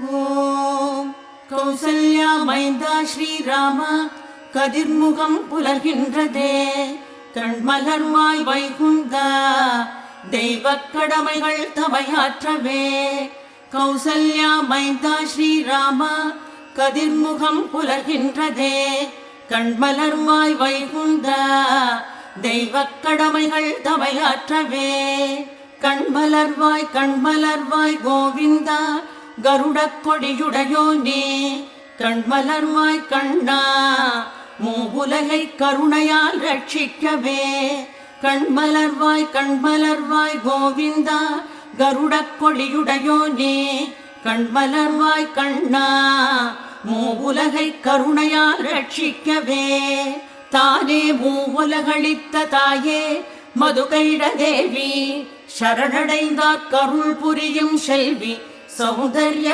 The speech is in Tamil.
ஓம். கௌசல்யா மைந்தா ஸ்ரீராம கதிர்முகம் புலர்கின்றதே. கண்மலர்வாய் வைகுந்தா தெய்வ கடமைகள் தவையாற்றவே. கௌசல்யா மைந்தா ஸ்ரீராம கதிர்முகம் புலர்கின்றதே. கண்மலர்வாய் வைகுந்தா தெய்வ கடமைகள் தவையாற்றவே. கண்மலர்வாய் கண்மலர்வாய் கோவிந்தா கருடக் கொடியுடையோனே கண்மலர்வாய் கண்ணா மூவுலகை கருணையால் ரட்சிக்கவே. கண்மலர்வாய் கண்மலர்வாய் கோவிந்தா கருடக் கொடியுடையோனே கண்மலர்வாய் கண்ணா மூவுலகை கருணையால் ரட்சிக்கவே. தானே மூவுலகளித்த தாயே மதுகைட தேவி சரணடைந்தார் கருள் புரியும் செல்வி സൗന്ദര്യ